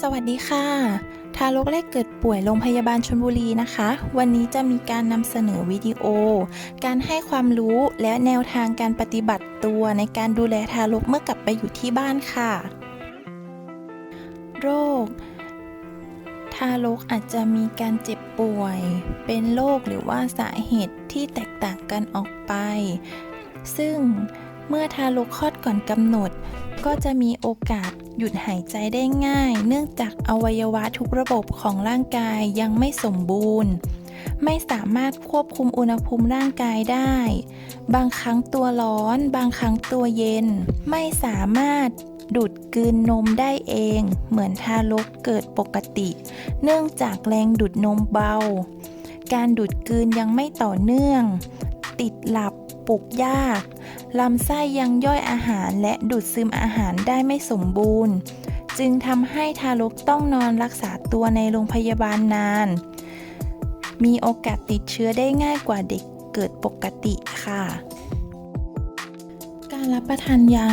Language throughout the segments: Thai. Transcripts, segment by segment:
สวัสดีค่ะ ทารกแรกเกิดป่วยโรงพยาบาลชลบุรีนะคะ วันนี้จะมีการนำเสนอวิดีโอ การให้ความรู้และแนวทางการปฏิบัติตัวในการดูแลทารกเมื่อกลับไปอยู่ที่บ้านค่ะ โรค ทารกอาจจะมีการเจ็บป่วย เป็นโรคหรือว่าสาเหตุที่แตกต่างกันออกไป ซึ่ง เมื่อทารกคลอดก่อนกำหนด ก็จะมีโอกาสหยุดหายใจได้ง่าย เนื่องจากอวัยวะทุกระบบของร่างกายยังไม่สมบูรณ์ ไม่สามารถควบคุมอุณหภูมิร่างกายได้ บางครั้งตัวร้อน บางครั้งตัวเย็น ไม่สามารถดูดกลืนนมได้เอง เหมือนทารกเกิดปกติ เนื่องจากแรงดูดนมเบา การดูดกลืนยังไม่ต่อเนื่อง ติดหลับ ปลุกยากลำไส้ยังย่อยอาหารและดูดซึมอาหารได้ไม่สมบูรณ์ จึงทำให้ทารกต้องนอนรักษาตัวในโรงพยาบาลนาน มีโอกาสติดเชื้อได้ง่ายกว่าเด็กเกิดปกติค่ะ การรับประทานยา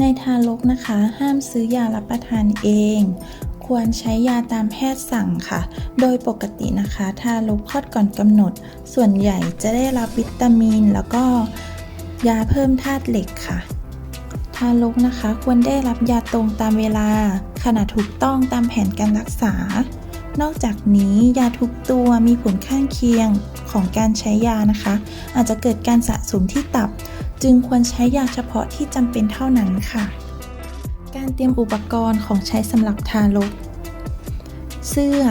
ในทารกนะคะ ห้ามซื้อยารับประทานเอง ควรใช้ยาตามแพทย์สั่งค่ะ โดยปกตินะคะทารกคลอดก่อนกำหนด ส่วนใหญ่จะได้รับวิตามิน แล้วก็ยาเพิ่มธาตุเหล็กค่ะ ทารกนะคะควรได้รับยาตรงตามเวลาขณะถูกต้องตามแผนการรักษา นอกจากนี้ยาทุกตัวมีผลข้างเคียงของการใช้ยานะคะ อาจจะเกิดการสะสมที่ตับ จึงควรใช้ยาเฉพาะที่จำเป็นเท่านั้นค่ะ การเตรียมอุปกรณ์ของใช้สำหรับทารก เสื้อ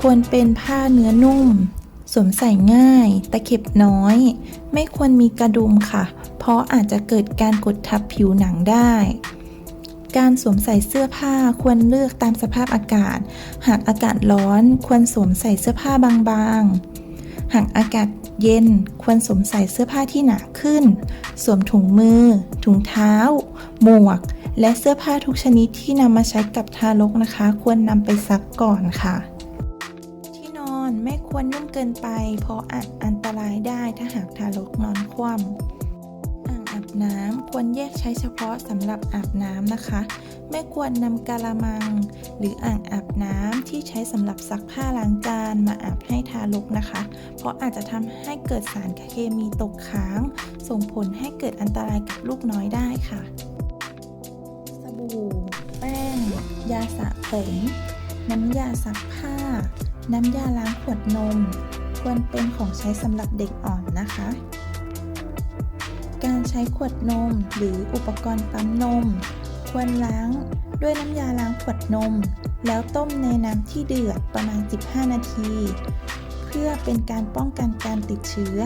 ควรเป็นผ้าเนื้อนุ่ม สวมใส่ง่าย ตะเข็บน้อย ไม่ควรมีกระดุมค่ะ เพราะอาจจะเกิดการกดทับผิวหนังได้ การสวมใส่เสื้อผ้าควรเลือกตามสภาพอากาศ หากอากาศร้อนควรสวมใส่เสื้อผ้าบางๆ หากอากาศเย็นควรสวมใส่เสื้อผ้าที่หนาขึ้น สวมถุงมือ ถุงเท้า หมวก และเสื้อผ้าทุกชนิดที่นำมาใช้กับทารกนะคะ ควรนำไปซักก่อนค่ะ ที่นอนไม่ควรนุ่มเกินไป เพราะอาจอันตรายได้ถ้าหากทารกนอนคว่ำอ่างอาบน้ำควรแยกใช้เฉพาะสำหรับอาบน้ำนะคะ ไม่ควรนำกาละมัง หรืออ่างอาบน้ำที่ใช้สำหรับซักผ้าล้างจานมาอาบให้ทารกนะคะ เพราะอาจจะทำให้เกิดสารเคมีตกค้าง ส่งผลให้เกิดอันตรายกับลูกน้อยได้ค่ะ ยาสระผม น้ำยาซักผ้า น้ำยาล้างขวดนม ควรเป็นของใช้สำหรับเด็กอ่อนนะคะ การใช้ขวดนมหรืออุปกรณ์ปั๊มนม ควรล้างด้วยน้ำยาล้างขวดนม แล้วต้มในน้ำที่เดือดประมาณ 15 นาที เพื่อเป็นการป้องกันการติดเชื้อ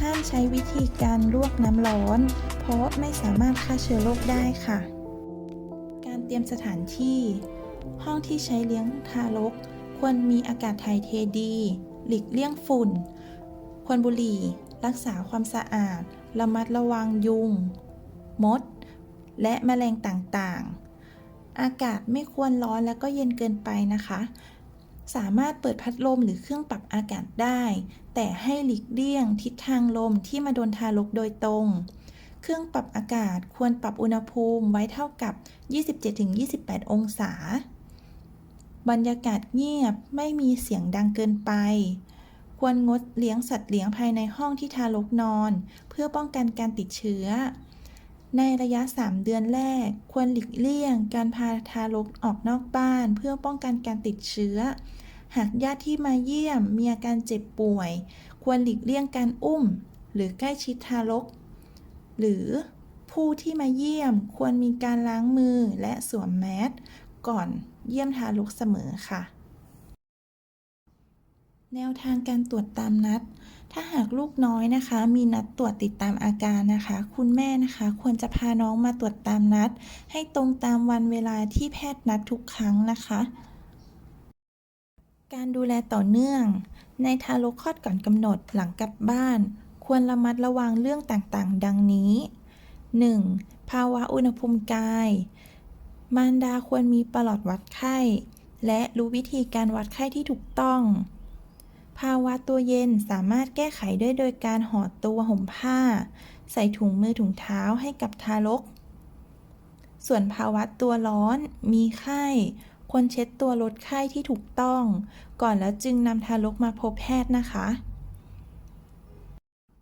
ห้ามใช้วิธีการลวกน้ำร้อน เพราะไม่สามารถฆ่าเชื้อโรคได้ค่ะ ตรียมสถานที่ ห้องที่ใช้เลี้ยงทารก ควรมีอากาศถ่ายเทดี หลีกเลี่ยงฝุ่น ควันบุหรี่ รักษาความสะอาด ระมัดระวังยุง มด และแมลงต่างๆ อากาศไม่ควรร้อนและก็เย็นเกินไปนะคะ สามารถเปิดพัดลมหรือเครื่องปรับอากาศได้ แต่ให้หลีกเลี่ยงทิศทางลมที่มาโดนทารกโดยตรง เครื่องปรับอากาศควรปรับอุณหภูมิไว้เท่ากับ 27-28 องศา บรรยากาศเงียบไม่มีเสียงดังเกินไป ควรงดเลี้ยงสัตว์เลี้ยงภายในห้องที่ทารกนอน เพื่อป้องกันการติดเชื้อ ในระยะ 3 เดือนแรก ควรหลีกเลี่ยง การพาทารกออกนอกบ้าน เพื่อป้องกันการติดเชื้อ หากญาติที่มาเยี่ยมมีอาการเจ็บป่วย ควรหลีกเลี่ยงการอุ้ม หรือใกล้ชิดทารก หรือผู้ที่มาเยี่ยมควรมีการล้างมือและสวมแมสก่อนเยี่ยมทารกเสมอค่ะ แนวทางการตรวจตามนัด ถ้าหากลูกน้อยนะคะ มีนัดตรวจติดตามอาการนะคะ คุณแม่นะคะ ควรจะพาน้องมาตรวจตามนัด ให้ตรงตามวันเวลาที่แพทย์นัดทุกครั้งนะคะ การดูแลต่อเนื่อง ในทารกคลอดก่อนกำหนดหลังกลับบ้าน ควรระมัดระวังเรื่องต่างๆ ดังนี้ 1. ภาวะอุณหภูมิกาย มารดาควรมีประหลอดวัดไข้ และรู้วิธีการวัดไข้ที่ถูกต้อง ภาวะตัวเย็นสามารถแก้ไขได้โดยการห่อตัวห่มผ้า ใส่ถุงมือถุงเท้าให้กับทารก ส่วนภาวะตัวร้อนมีไข้ควรเช็ดตัวลดไข้ที่ถูกต้อง ก่อนแล้วจึงนำทารกมาพบแพทย์นะคะ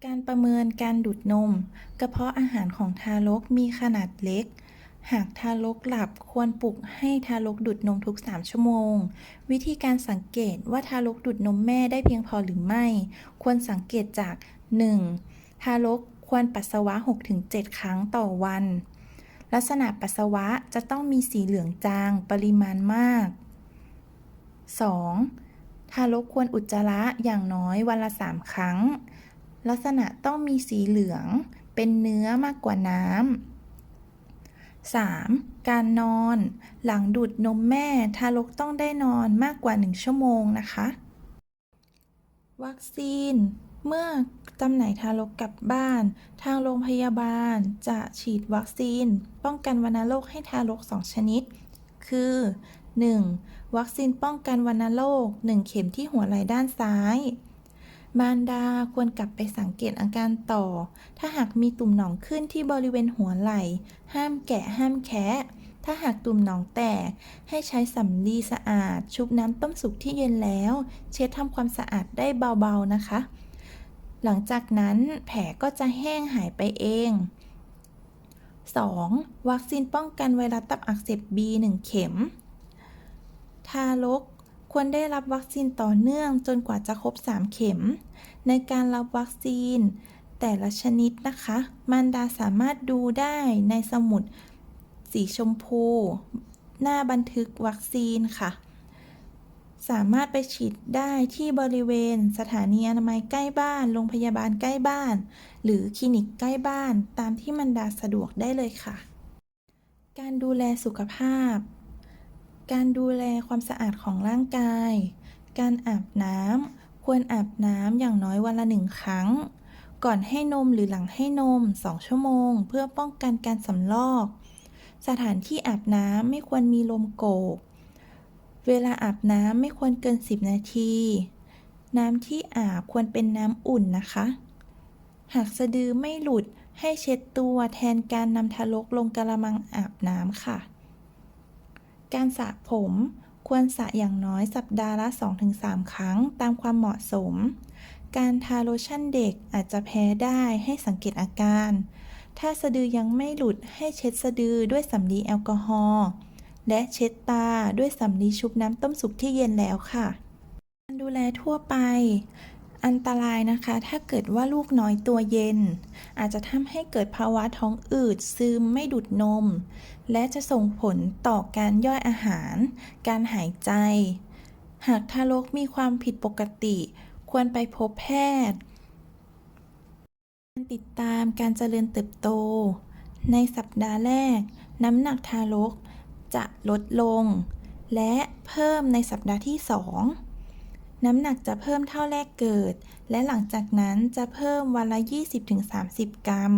การประเมินการดูดนม กระเพาะอาหารของทารกมีขนาดเล็ก หากทารกหลับควรปลุกให้ทารกดูดนมทุก 3 ชั่วโมง วิธีการสังเกตว่าทารกดูดนมแม่ได้เพียงพอหรือไม่ ควรสังเกตจาก 1. ทารกควรปัสสาวะ 6-7 ครั้งต่อวัน ลักษณะปัสสาวะจะต้องมีสีเหลืองจางปริมาณมาก 2. ทารกควรอุจจาระอย่างน้อยวันละ 3 ครั้ง ลักษณะต้องมีสีเหลือง เป็นเนื้อมากกว่าน้ำ 3. การนอน หลังดูดนมแม่ทารกต้องได้นอนมากกว่า 1 ชั่วโมงนะคะ วัคซีน เมื่อจำหน่ายทารกกลับบ้าน ทางโรงพยาบาลจะฉีดวัคซีน ป้องกันวัณโรคให้ทารก 2 ชนิด คือ 1. วัคซีนป้องกันวัณโรค 1 เข็มที่หัวไหล่ด้านซ้าย มารดาควรกลับไปสังเกตอาการต่อ ถ้าหากมีตุ่มหนองขึ้นที่บริเวณหัวไหล่ ห้ามแกะห้ามแคะถ้าหากตุ่มหนองแตก ให้ใช้สำลีสะอาด ชุบน้ำต้มสุกที่เย็นแล้ว เช็ดทำความสะอาดได้เบาๆนะคะ หลังจากนั้นแผลก็จะแห้งหายไปเอง 2. วัคซีนป้องกันไวรัสตับอักเสบ B 1 เข็ม ทารก ควรได้รับวัคซีนต่อเนื่องจนกว่าจะครบ 3 เข็ม ในการรับวัคซีน แต่ละชนิดนะคะ มารดาสามารถดูได้ในสมุดสีชมพู หน้าบันทึกวัคซีนค่ะ สามารถไปฉีดได้ที่บริเวณ สถานีอนามัยใกล้บ้าน โรงพยาบาลใกล้บ้าน หรือคลินิกใกล้บ้าน ตามที่มารดาสะดวกได้เลยค่ะ การดูแลสุขภาพ การดูแลความสะอาดของร่างกาย การอาบน้ำ ควรอาบน้ำอย่างน้อยวันละหนึ่งครั้ง ก่อนให้นมหรือหลังให้นม 2 ชั่วโมง เพื่อป้องกันการสำลอก สถานที่อาบน้ำไม่ควรมีลมโกก เวลาอาบน้ำไม่ควรเกิน 10 นาที น้ำที่อาบควรเป็นน้ำอุ่นนะคะ หากสะดือไม่หลุดให้เช็ดตัวแทนการนำทารกลงกระมังอาบน้ำค่ะ การสระผม ควรสระอย่างน้อยสัปดาห์ละ 2-3 ครั้งตามความเหมาะสม การทาโลชั่นเด็กอาจจะแพ้ได้ให้สังเกตอาการ ถ้าสะดือยังไม่หลุดให้เช็ดสะดือด้วยสำลีแอลกอฮอล์และเช็ดตาด้วยสำลีชุบน้ำต้มสุกที่เย็นแล้วค่ะ การดูแลทั่วไป อันตรายนะคะ ถ้าเกิดว่าลูกน้อยตัวเย็น อาจจะทำให้เกิดภาวะท้องอืดซึมไม่ดูดนม และจะส่งผลต่อการย่อยอาหาร การหายใจ หากทารกมีความผิดปกติ ควรไปพบแพทย์ติดตามการเจริญเติบโต ในสัปดาห์แรก น้ำหนักทารกจะลดลง และเพิ่มในสัปดาห์ที่ 2 น้ำหนักจะเพิ่มเท่าแรกเกิด และหลังจากนั้นจะเพิ่มวันละ 20-30 กรัม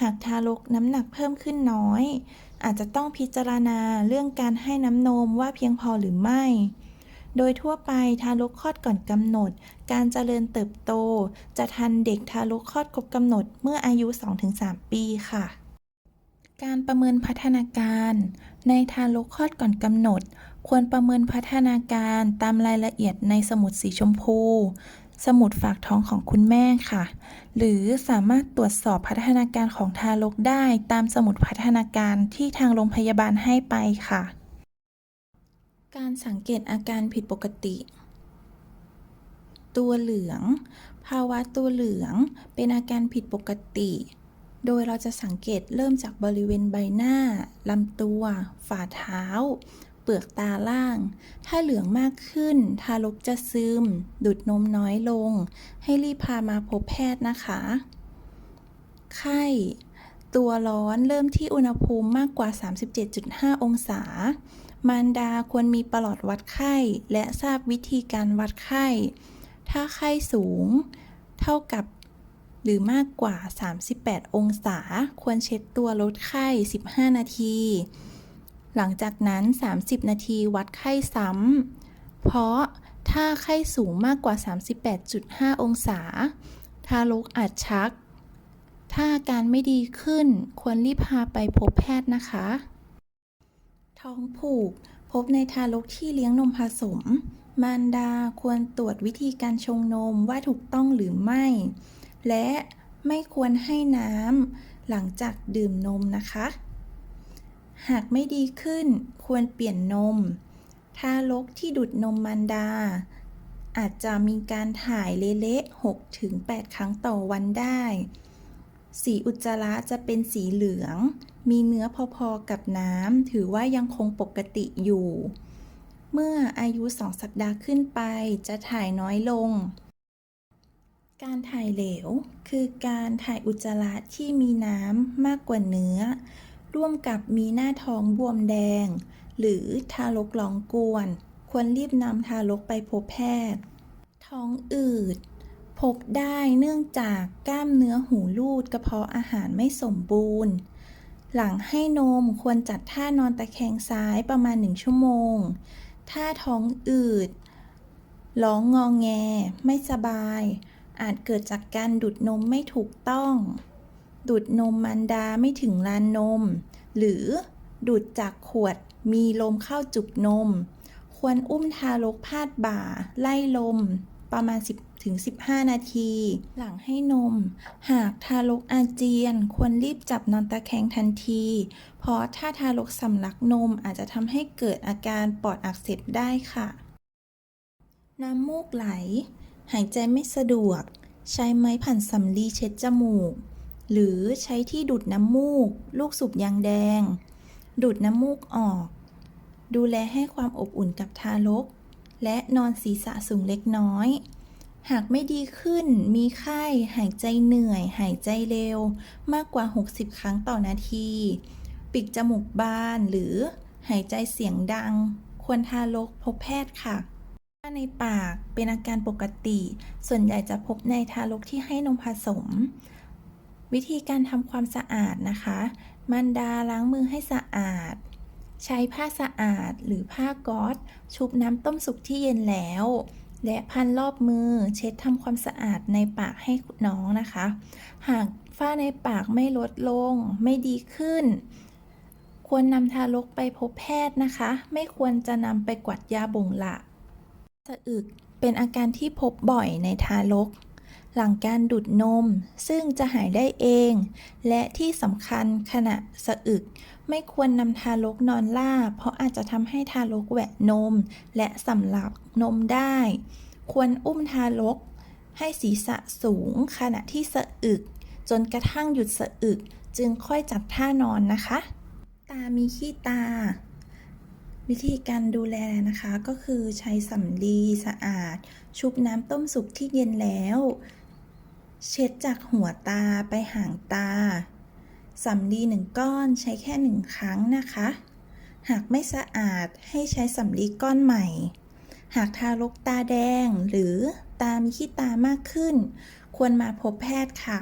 หากทารกน้ำหนักเพิ่มขึ้นน้อย อาจจะต้องพิจารณาเรื่องการให้น้ำนมว่าเพียงพอหรือไม่ โดยทั่วไปทารกคลอดก่อนกำหนด การเจริญเติบโต จะทันเด็กทารกคลอดครบกำหนดเมื่ออายุ 2-3 ปีค่ะ การประเมินพัฒนาการ ในทารกคลอดก่อนกำหนด ควรประเมินพัฒนาการตามรายละเอียดในสมุดสีชมพู สมุดฝากท้องของคุณแม่ค่ะ หรือสามารถตรวจสอบพัฒนาการของทารกได้ตามสมุดพัฒนาการที่ทางโรงพยาบาลให้ไปค่ะ การสังเกตอาการผิดปกติ ตัวเหลือง ภาวะตัวเหลืองเป็นอาการผิดปกติ โดยเราจะสังเกตเริ่มจากบริเวณใบหน้าลำตัว ฝ่าเท้า เปลือกตาล่าง ถ้าเหลืองมากขึ้น ทารกจะซึม ดูดนมน้อยลง ให้รีบพามาพบแพทย์นะคะ ไข้ ตัวร้อนเริ่มที่อุณหภูมิมากกว่า 37.5 องศา มารดาควรมีประหลอดวัดไข้ และทราบวิธีการวัดไข้ ถ้าไข้สูง เท่ากับหรือมากกว่า 38 องศา ควรเช็ดตัวลดไข้ 15 นาที หลังจากนั้น 30 นาทีวัดไข้ซ้ำ เพราะถ้าไข้สูงมากกว่า 38.5 องศา ทารกอาจชัก ถ้าอาการไม่ดีขึ้นควรรีบพาไปพบแพทย์นะคะ ท้องผูก พบในทารกที่เลี้ยงนมผสม มารดาควรตรวจวิธีการชงนมว่าถูกต้องหรือไม่ และไม่ควรให้น้ำหลังจากดื่มนมนะคะ หากไม่ดีขึ้นควรเปลี่ยนนม ทารกที่ดูดนมมารดา อาจจะมีการถ่ายเละๆ6-8ครั้งต่อวันได้ สีอุจจาระจะเป็นสีเหลือง มีเนื้อพอๆกับน้ำ ถือว่ายังคงปกติอยู่ เมื่ออายุ 2 สัปดาห์ขึ้นไปจะถ่ายน้อยลงการถ่ายเหลว คือการถ่ายอุจจาระที่มีน้ำมากกว่าเนื้อ ร่วมกับมีหน้าท้องบวมแดง หรือทารกร้องกวน ควรรีบนำทารกไปพบแพทย์ ท้องอืด พบได้เนื่องจากกล้ามเนื้อหูรูดกระเพาะอาหารไม่สมบูรณ์ หลังให้นมควรจัดท่านอนตะแคงซ้ายประมาณ 1 ชั่วโมง ถ้าท้องอืด ร้องงองแง ไม่สบาย อาจเกิดจากการดูดนมไม่ถูกต้อง ดูดนมมารดาไม่ถึงลานนม หรือดูดจากขวดมีลมเข้าจุกนม ควรอุ้มทารกพาดบ่า ไล่ลม ประมาณ 10-15 นาที หลังให้นม หากทารกอาเจียน ควรรีบจับนอนตะแคงทันที เพราะถ้าทารกสำลักนมอาจจะทำให้เกิดอาการปอดอักเสบได้ค่ะ น้ำมูกไหล หายใจไม่สะดวก ใช้ไม้ผันสำลีเช็ดจมูก หรือใช้ที่ดูดน้ำมูก ลูกสูบยางแดง ดูดน้ำมูกออก ดูแลให้ความอบอุ่นกับทารก และนอนศีรษะสูงเล็กน้อย หากไม่ดีขึ้น มีไข้ หายใจเหนื่อย หายใจเร็ว มากกว่า 60 ครั้งต่อนาที ปิดจมูกบานหรือหายใจเสียงดัง ควรทารกพบแพทย์ค่ะถ้าในปากเป็นอาการปกติ ส่วนใหญ่จะพบในทารกที่ให้นมผสม วิธีการทำความสะอาดนะคะมารดาล้างมือให้สะอาด ใช้ผ้าสะอาดหรือผ้าก๊อซชุบน้ำต้มสุกที่เย็นแล้ว และพันรอบมือเช็ดทำความสะอาดในปากให้น้องนะคะ หากฝ้าในปากไม่ลดลง ไม่ดีขึ้น ควรนำทารกไปพบแพทย์นะคะ ไม่ควรจะนำไปกวดยาบ่งละสะอึกเป็นอาการที่พบบ่อยในทารก หลังการดูดนม ซึ่งจะหายได้เอง และที่สำคัญขณะสะอึก ไม่ควรนำทารกนอนราเพราะอาจจะทำให้ทารกแหวะนม และสำลักนมได้ ควรอุ้มทารก ให้ศีรษะสูง ขณะที่สะอึก จนกระทั่งหยุดสะอึก จึงค่อยจัดท่านอนนะคะ ตามีขี้ตาวิธีการดูแลนะคะก็คือใช้สำลีสะอาด ชุบน้ำต้มสุกที่เย็นแล้ว เช็ดจากหัวตาไปหางตาสำลีหนึ่งก้อนใช้แค่หนึ่งครั้งนะคะ หากไม่สะอาดให้ใช้สำลีก้อนใหม่ หากทารกตาแดงหรือตามีขี้ตามากขึ้น ควรมาพบแพทย์ค่ะ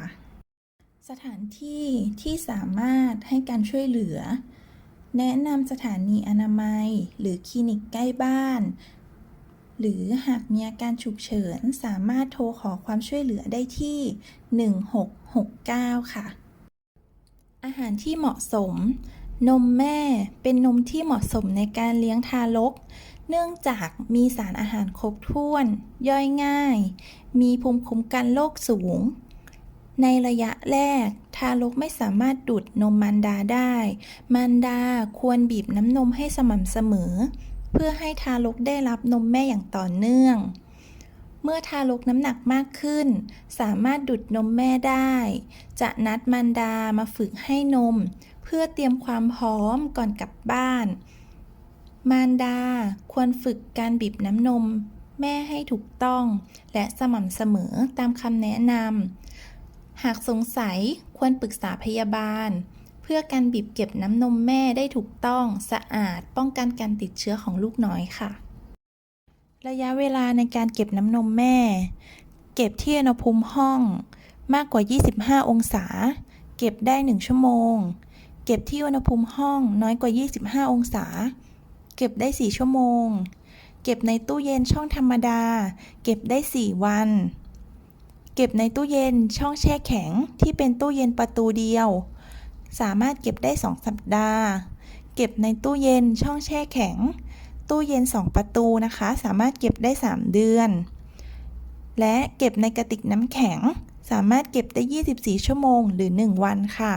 สถานที่ที่สามารถให้การช่วยเหลือ แนะนำสถานีอนามัย หรือคลินิกใกล้บ้าน หรือหากมีอาการฉุกเฉินสามารถโทรขอความช่วยเหลือได้ที่ 1669 ค่ะ อาหารที่เหมาะสม นมแม่เป็นนมที่เหมาะสมในการเลี้ยงทารก เนื่องจากมีสารอาหารครบถ้วน ย่อยง่าย มีภูมิคุ้มกันโรคสูง ในระยะแรก ทารกไม่สามารถดูดนมมารดาได้มารดาควรบีบน้ำนมให้สม่ำเสมอ เพื่อให้ทารกได้รับนมแม่อย่างต่อเนื่อง เมื่อทารกน้ำหนักมากขึ้น สามารถดูดนมแม่ได้ จะนัดมารดามาฝึกให้นม เพื่อเตรียมความพร้อมก่อนกลับบ้าน มารดาควรฝึกการบีบน้ำนมแม่ให้ถูกต้อง และสม่ำเสมอตามคำแนะนำหากสงสัยควรปรึกษาพยาบาล เพื่อการบีบเก็บน้ำนมแม่ได้ถูกต้องสะอาด ป้องกันการติดเชื้อของลูกน้อยค่ะ ระยะเวลาในการเก็บน้ำนมแม่ เก็บที่อุณหภูมิห้องมากกว่า 25 องศา เก็บได้ 1 ชั่วโมง เก็บที่อุณหภูมิห้องน้อยกว่า 25 องศา เก็บได้ 4 ชั่วโมง เก็บในตู้เย็นช่องธรรมดา เก็บได้ 4 วัน เก็บในตู้เย็นช่องแช่แข็งที่เป็นตู้เย็นประตูเดียว สามารถเก็บได้ 2 สัปดาห์ เก็บในตู้เย็นช่องแช่แข็ง ตู้เย็น 2 ประตูนะคะ สามารถเก็บได้ 3 เดือน และเก็บในกระติกน้ำแข็ง สามารถเก็บได้ 24 ชั่วโมงหรือ 1 วันค่ะ